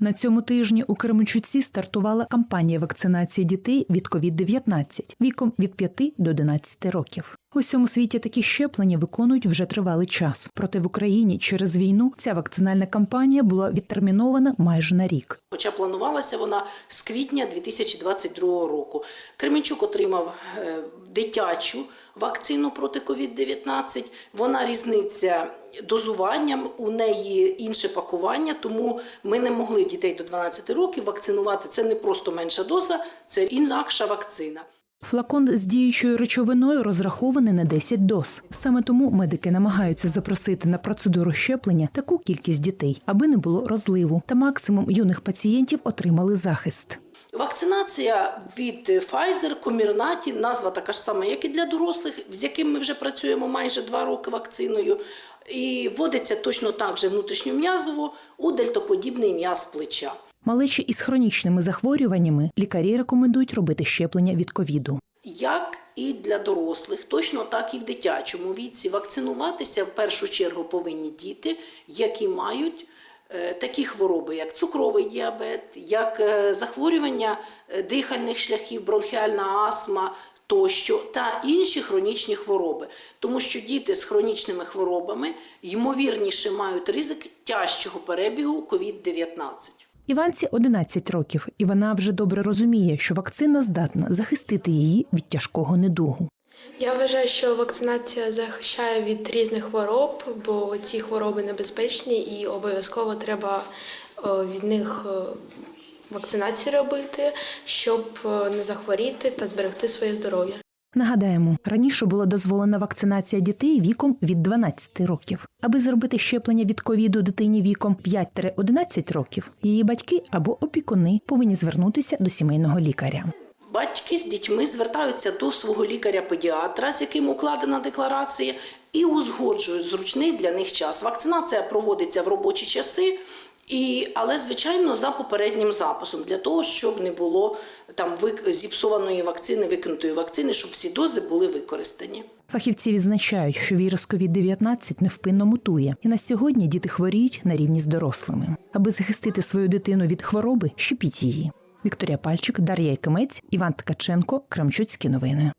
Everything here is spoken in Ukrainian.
На цьому тижні у Кременчуці стартувала кампанія вакцинації дітей від COVID-19 віком від 5 до 11 років. У всьому світі такі щеплення виконують вже тривалий час. Проте в Україні через війну ця вакцинальна кампанія була відтермінована майже на рік. Хоча планувалася вона з квітня 2022 року. Кременчук отримав е, дитячу вакцину проти COVID-19. Вона різниця дозуванням, у неї інше пакування, тому ми не могли дітей до 12 років вакцинувати. Це не просто менша доза, це інакша вакцина. Флакон з діючою речовиною розрахований на 10 доз. Саме тому медики намагаються запросити на процедуру щеплення таку кількість дітей, аби не було розливу, та максимум юних пацієнтів отримали захист. Вакцинація від Pfizer, Комірнаті, назва така ж сама, як і для дорослих, з яким ми вже працюємо майже два роки вакциною. І вводиться точно так же внутрішньом'язово у дельтоподібний м'яз плеча. Малечі із хронічними захворюваннями лікарі рекомендують робити щеплення від ковіду. Як і для дорослих, точно так і в дитячому віці. Вакцинуватися в першу чергу повинні діти, які мають е, такі хвороби, як цукровий діабет, як е, захворювання е, дихальних шляхів, бронхіальна астма. Тощо та інші хронічні хвороби, тому що діти з хронічними хворобами ймовірніше мають ризик тяжчого перебігу COVID-19. Іванці 11 років, і вона вже добре розуміє, що вакцина здатна захистити її від тяжкого недугу. Я вважаю, що вакцинація захищає від різних хвороб, бо ці хвороби небезпечні і обов'язково треба е, від них е, вакцинацію робити, щоб е, не захворіти та зберегти своє здоров'я. Нагадаємо, раніше була дозволена вакцинація дітей віком від 12 років. Аби зробити щеплення від ковіду дитині віком 5-11 років, її батьки або опікуни повинні звернутися до сімейного лікаря. Батьки з дітьми звертаються до свого лікаря-педіатра, з яким укладена декларація, і узгоджують зручний для них час. Вакцинація проводиться в робочі часи, і, але, звичайно, за попереднім записом, для того, щоб не було там зіпсованої вакцини, викинутої вакцини, щоб всі дози були використані. Фахівці відзначають, що вірус COVID-19 невпинно мутує, і на сьогодні діти хворіють на рівні з дорослими. Аби захистити свою дитину від хвороби, щепіть її. Вікторія Пальчик, Дар'я Якимець, Іван Ткаченко, Крамчуцькі новини.